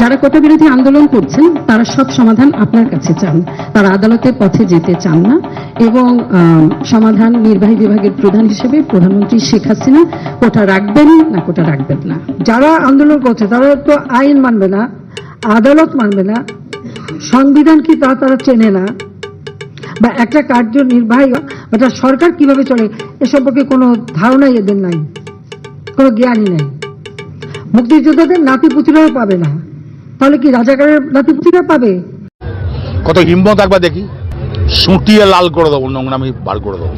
যারা কোটা বিরোধী আন্দোলন করছেন, তারা সব সমাধান আপনার কাছে চান। তারা আদালতের পথে যেতে চান না এবং সমাধান নির্বাহী বিভাগের প্রধান হিসেবে প্রধানমন্ত্রী শেখ হাসিনা কোটা রাখবেন না কোটা রাখবেন না। যারা আন্দোলন করছে, তারা তো আইন মানবে না, আদালত মানবে না, সংবিধান কি তা তারা চেনে না, বা একটা কার্যনির্বাহী একটা সরকার কীভাবে চলে, এ সম্পর্কে কোনো ধারণাই এদের নাই, কোনো জ্ঞানই নাই। মুক্তিযোদ্ধাদের নাতি নাতিপুতিরাও পাবে না। তাহলে কি রাজাকারের নাতি পুঁতিরা পাবে? কত হিম্মত একবার দেখি। সুটিয়ে লাল করে দেবো নোংরামি বার করে দেবো।